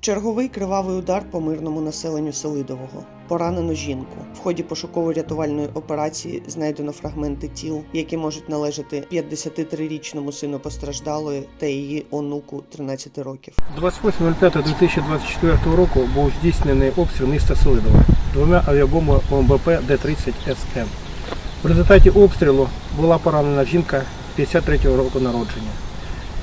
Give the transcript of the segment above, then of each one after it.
Черговий кривавий удар по мирному населенню Селидового. Поранено жінку. В ході пошуково-рятувальної операції знайдено фрагменти тіл, які можуть належати 53-річному сину постраждалої та її онуку 13 років. 28.05.2024 року був здійснений обстріл міста Селидова двома авіабомбами ОМБП Д-30 СМ. В результаті обстрілу була поранена жінка 53-го року народження.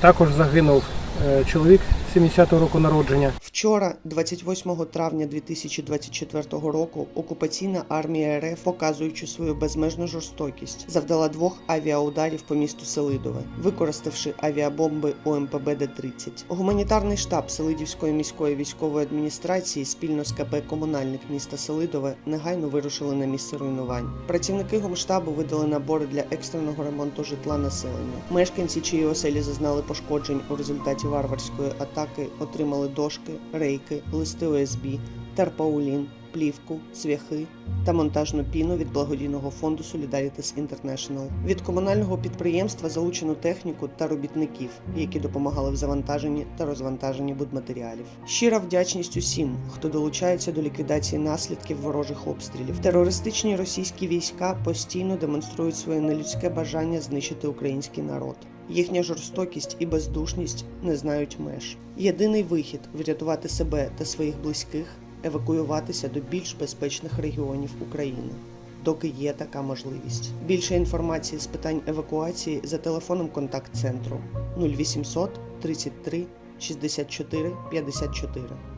Також загинув е, чоловік 70-го року народження. Вчора, 28 травня 2024 року, окупаційна армія РФ, показуючи свою безмежну жорстокість, завдала двох авіаударів по місту Селидове, використавши авіабомби ОМПБ Д-30. Гуманітарний штаб Селидівської міської військової адміністрації спільно з КП Комунальник міста Селидове негайно вирушили на місце руйнувань. Працівники гумштабу видали набори для екстреного ремонту житла населення. Мешканці, чиї оселі зазнали пошкоджень у результаті варварської атаки, отримали дошки, рейки, листи ОСБ, терпаулін, плівку, цвяхи та монтажну піну від благодійного фонду Solidarities International. Від комунального підприємства залучено техніку та робітників, які допомагали в завантаженні та розвантаженні будматеріалів. Щира вдячність усім, хто долучається до ліквідації наслідків ворожих обстрілів. Терористичні російські війська постійно демонструють своє нелюдське бажання знищити український народ. Їхня жорстокість і бездушність не знають меж. Єдиний вихід врятувати себе та своїх близьких евакуюватися до більш безпечних регіонів України. Доки є така можливість. Більше інформації з питань евакуації за телефоном контакт-центру 0800 33 64 54.